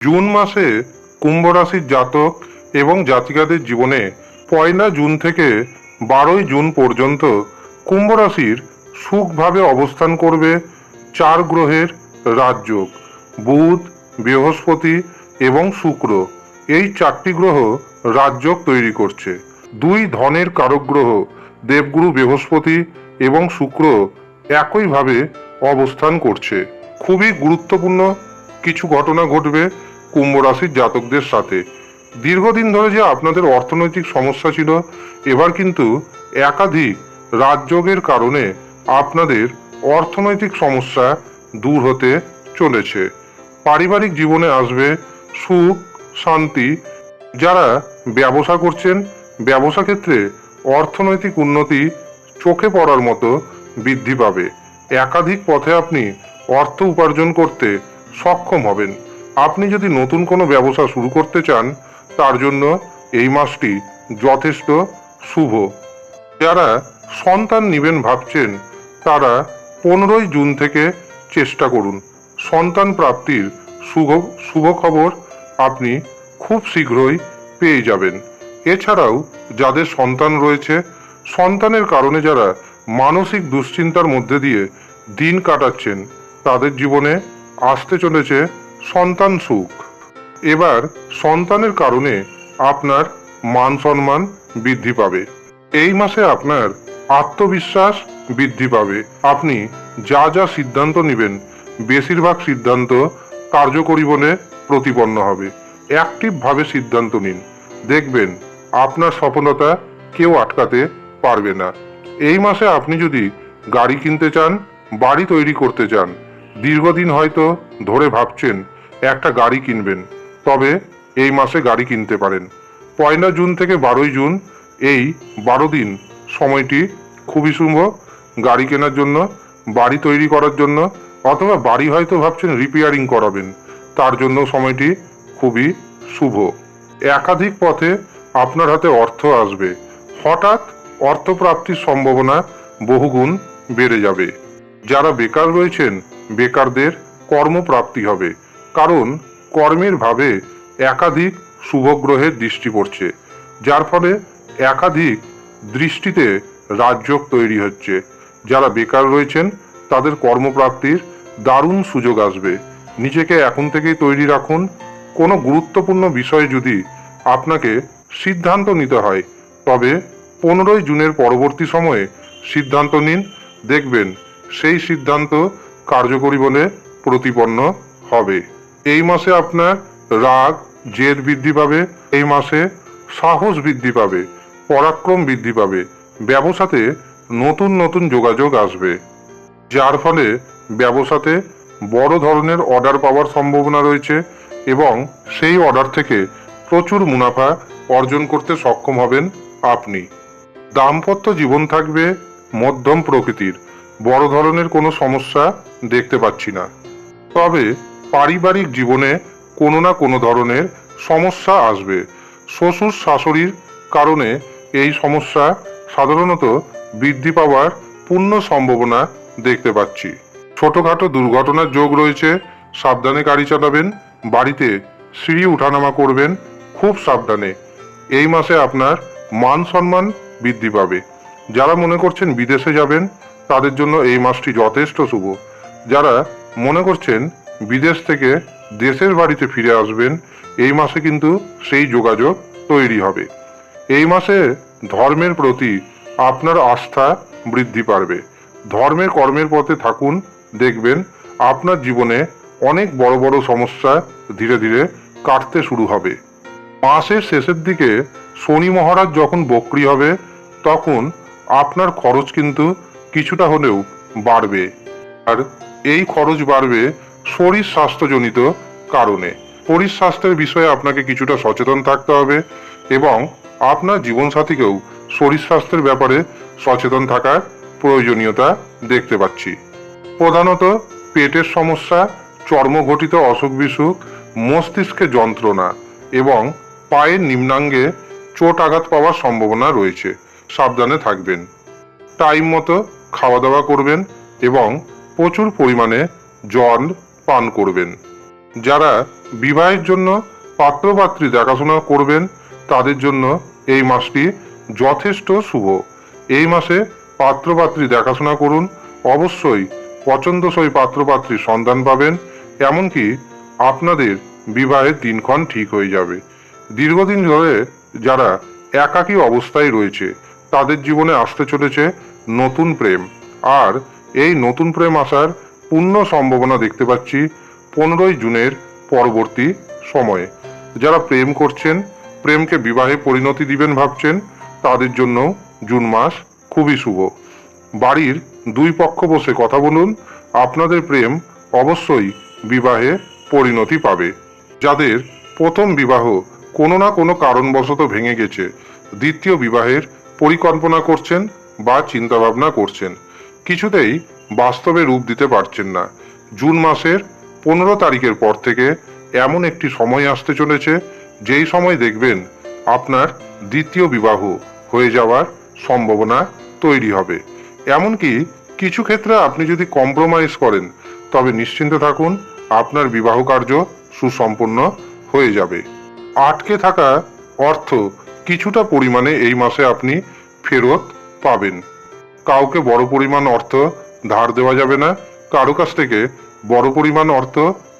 June মাসে কুম্ভ রাশির জাতক এবং জাতিকাদের জীবনে পয়লা জুন থেকে বারোই জুন পর্যন্ত কুম্ভ রাশির সুখভাবে অবস্থান করবে চার গ্রহের রাজযোগ, বুধ, বৃহস্পতি এবং শুক্র। এই চারটি গ্রহ রাজযোগ তৈরি করছে। দুই ধনের কারক গ্রহ, দেবগুরু বৃহস্পতি এবং শুক্র একইভাবে অবস্থান করছে। খুবই গুরুত্বপূর্ণ কিছু ঘটনা ঘটবে কুম্ভ রাশির জাতকদের সাথে। দীর্ঘদিন ধরে যে আপনাদের অর্থনৈতিক সমস্যা ছিল, এবার কিন্তু একাধিক রাজযোগের কারণে আপনাদের অর্থনৈতিক সমস্যা দূর হতে চলেছে। পারিবারিক জীবনে আসবে সুখ, শান্তি। যারা ব্যবসা করছেন, ব্যবসা ক্ষেত্রে অর্থনৈতিক উন্নতি চোখে পড়ার মতো বৃদ্ধি পাবে। একাধিক পথে আপনি অর্থ উপার্জন করতে সক্ষম হবেন। আপনি যদি নতুন কোনো ব্যবসা শুরু করতে চান, তার জন্য এই মাসটি যথেষ্ট শুভ। যারা সন্তান নেবেন ভাবছেন, তারা পনেরোই জুন থেকে চেষ্টা করুন। সন্তান প্রাপ্তির শুভ শুভ খবর আপনি খুব শীঘ্রই পেয়ে যাবেন। এছাড়াও যাদের সন্তান রয়েছে, সন্তানের কারণে যারা মানসিক দুশ্চিন্তার মধ্যে দিয়ে দিন কাটাচ্ছেন, তাদের জীবনে আসতে চলেছে সন্তান সুখ। এবার সন্তানের কারণে আপনার মান সম্মান বৃদ্ধি পাবে। এই মাসে আপনার আত্মবিশ্বাস বৃদ্ধি পাবে। আপনি যা যা সিদ্ধান্ত নেবেন, বেশিরভাগ সিদ্ধান্ত কার্যকরী বলে প্রতিপন্ন হবে। অ্যাক্টিভভাবে সিদ্ধান্ত নিন। দেখবেন আপনার সফলতা কেউ আটকাতে পারবে না। এই মাসে আপনি যদি গাড়ি কিনতে চান, বাড়ি তৈরি করতে চান, দীর্ঘদিন হয়তো ধরে ভাবছেন একটা গাড়ি কিনবেন। তবে এই মাসে গাড়ি কিনতে পারেন। পয়লা জুন থেকে বারোই জুন এই বারো দিন সময়টি খুবই শুভ। গাড়ি কেনার জন্য, বাড়ি তৈরি করার জন্য অথবা বাড়ি হয়তো ভাবছেন রিপেয়ারিং করাবেন। তার জন্য সময়টি খুবই শুভ। একাধিক পথে আপনার হাতে অর্থ আসবে। হঠাৎ অর্থপ্রাপ্তির সম্ভাবনা বহুগুণ বেড়ে যাবে। যারা বেকার রয়েছেন, বেকারদের কর্মপ্রাপ্তি হবে। কারণ কর্মের ভাবে একাধিক শুভগ্রহের দৃষ্টি পড়ছে, যার ফলে একাধিক দৃষ্টিতে রাজযোগ তৈরি হচ্ছে। যারা বেকার রয়েছেন, তাদের কর্মপ্রাপ্তির দারুণ সুযোগ আসবে। নিজেকে এখন থেকেই তৈরি রাখুন। কোনো গুরুত্বপূর্ণ বিষয়ে যদি আপনাকে সিদ্ধান্ত নিতে হয়, তবে পনেরোই জুনের পরবর্তী সময়ে সিদ্ধান্ত নিন। দেখবেন সেই সিদ্ধান্ত কার্যকরী বলে প্রতিপন্ন হবে। এই মাসে আপনার রাগ, জেদ বৃদ্ধি পাবে। এই মাসে সাহস বৃদ্ধি পাবে, পরাক্রম বৃদ্ধি পাবে। ব্যবসাতে নতুন নতুন যোগাযোগ আসবে। যার ফলে ব্যবসাতে বড় ধরনের অর্ডার পাওয়ার সম্ভাবনা রয়েছে এবং সেই অর্ডার থেকে প্রচুর মুনাফা অর্জন করতে সক্ষম হবেন আপনি। দাম্পত্য জীবন থাকবে মধ্যম প্রকৃতির। বড় ধরনের কোনো সমস্যা দেখতে পাচ্ছি না। তবে পারিবারিক জীবনে কোনো না কোনো ধরনের সমস্যা আসবে। শ্বশুর শাশুড়ির কারণে এই সমস্যা সাধারণত বৃদ্ধি পাওয়ার পূর্ণ সম্ভাবনা দেখতে পাচ্ছি। ছোটখাটো দুর্ঘটনার যোগ রয়েছে, সাবধানে গাড়ি চালাবেন, বাড়িতে সিঁড়ি উঠানামা করবেন, খুব সাবধানে। এই মাসে আপনার মান সম্মান বৃদ্ধি পাবে। যারা মনে করছেন বিদেশে যাবেন, তাদের জন্য এই মাসটি যথেষ্ট শুভ। যারা মনে করছেন বিদেশ থেকে দেশের বাড়িতে ফিরে আসবেন, এই মাসে কিন্তু সেই যোগাযোগ তৈরি হবে। এই মাসে ধর্মের প্রতি আপনার আস্থা বৃদ্ধি পারবে। ধর্মের কর্মের পথে থাকুন, দেখবেন আপনার জীবনে অনেক বড় বড় সমস্যা ধীরে ধীরে কাটতে শুরু হবে। মাসের শেষের দিকে শনি মহারাজ যখন বক্রি হবে, তখন আপনার খরচ কিন্তু কিছুটা হলেও বাড়বে। আর এই খরচ বাড়বে শরীর স্বাস্থ্যজনিত কারণে। শরীর স্বাস্থ্যের বিষয়ে আপনাকে কিছুটা সচেতন থাকতে হবে এবং আপনার জীবনসাথীকেও শরীর স্বাস্থ্যের ব্যাপারে সচেতন থাকার প্রয়োজনীয়তা দেখতে পাচ্ছি। প্রধানত পেটের সমস্যা, চর্মঘটিত অসুখ বিসুখ, মস্তিষ্কে যন্ত্রণা এবং পায়ের নিম্নাঙ্গে চোট আঘাত পাওয়ার সম্ভাবনা রয়েছে। সাবধানে থাকবেন। টাইম মতো খাওয়া দাওয়া করবেন এবং প্রচুর পরিমাণে জল পান করবেন। যারা বিবাহের জন্য পাত্রপাত্রী দেখাশোনা করবেন, তাদের জন্য এই মাসটি যথেষ্ট শুভ। এই মাসে পাত্রপাত্রী দেখাশোনা করুন, অবশ্যই পছন্দসই পাত্রপাত্রীর সন্ধান পাবেন, এমনকি আপনাদের বিবাহের দিনক্ষণ ঠিক হয়ে যাবে। দীর্ঘদিন ধরে যারা একাকী অবস্থায় রয়েছে, তাদের জীবনে আসতে চলেছে নতুন প্রেম। আর এই নতুন প্রেম আসার পূর্ণ সম্ভাবনা দেখতে পাচ্ছি পনেরোই জুনের পরবর্তী সময়ে। যারা প্রেম করছেন, প্রেমকে বিবাহে পরিণতি দিবেন ভাবছেন, তাদের জন্য জুন মাস খুবই শুভ। বাড়ির দুই পক্ষ বসে কথা বলুন, আপনাদের প্রেম অবশ্যই বিবাহে পরিণতি পাবে। যাদের প্রথম বিবাহ কোনো না কোনো কারণবশত ভেঙে গেছে, দ্বিতীয় বিবাহের পরিকল্পনা করছেন বা চিন্তাভাবনা করছেন। কিছুতেই বাস্তবে রূপ দিতে পারছেন না। জুন মাসের পনেরো তারিখের পর থেকে এমন একটি সময় আসতে চলেছে, যেই সময় দেখবেন আপনার দ্বিতীয় বিবাহ হয়ে যাওয়ার সম্ভাবনা তৈরি হবে। এমনকি কিছু ক্ষেত্রে আপনি যদি কম্প্রোমাইজ করেন, তবে নিশ্চিন্ত থাকুন, আপনার বিবাহ কার্য সুসম্পন্ন হয়ে যাবে। আটকে থাকা অর্থ কিছুটা পরিমাণে এই মাসে আপনি ফেরত পাবেন। কাউকে বড় পরিমাণ অর্থ ধার দেওয়া যাবে না। কারও কাছ থেকে বড় পরিমাণ অর্থ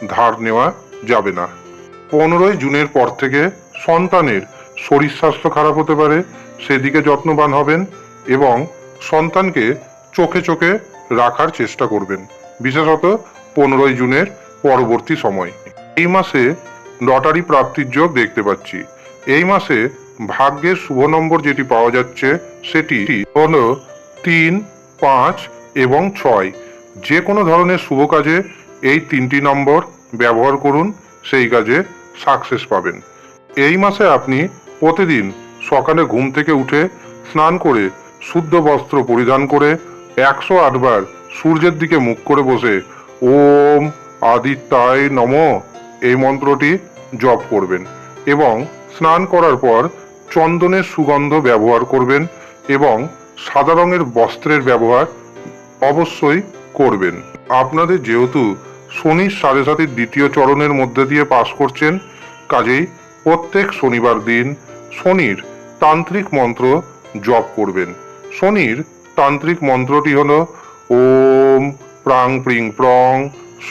ধার নেওয়া যাবে না। পনেরোই জুনের পর থেকে সন্তানের শরীর স্বাস্থ্য খারাপ হতে পারে, সেদিকে যত্নবান হবেন এবং সন্তানকে চোখে চোখে রাখার চেষ্টা করবেন। বিশেষত পনেরোই জুনের পরবর্তী সময়। এই মাসে লটারি প্রাপ্তির যোগ দেখতে পাচ্ছি। এই মাসে ভাগ্যের শুভ নম্বর যেটি পাওয়া যাচ্ছে সেটি হল তিন পাঁচ এবং ছয়। যে কোনো ধরনের শুভ কাজে এই তিনটি নম্বর ব্যবহার করুন, সেই কাজে সাকসেস পাবেন। এই মাসে আপনি প্রতিদিন সকালে ঘুম থেকে উঠে স্নান করে শুদ্ধ বস্ত্র পরিধান করে একশো আটবার সূর্যের দিকে মুখ করে বসে ওম আদিত্যায় নম এই মন্ত্রটি জপ করবেন এবং স্নান করার পর চন্দনের সুগন্ধ ব্যবহার করবেন এবং সাদা রঙের বস্ত্রের ব্যবহার অবশ্যই করবেন। আপনাদের যেহেতু শনির সাড়ে সাতির দ্বিতীয় চরণের মধ্যে দিয়ে পাশ করছেন, কাজেই প্রত্যেক শনিবার দিন শনির তান্ত্রিক মন্ত্র জপ করবেন। শনির তান্ত্রিক মন্ত্রটি হল ওম প্রাং প্রিং প্রং স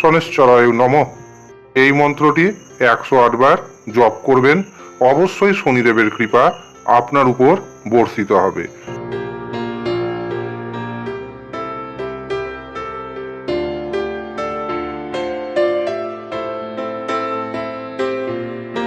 শনেশ্বরায় নম। এই মন্ত্রটি একশো আটবার জপ করবেন। অবশ্যই শনিদেবের কৃপা আপনার উপর বর্ষিত হবে।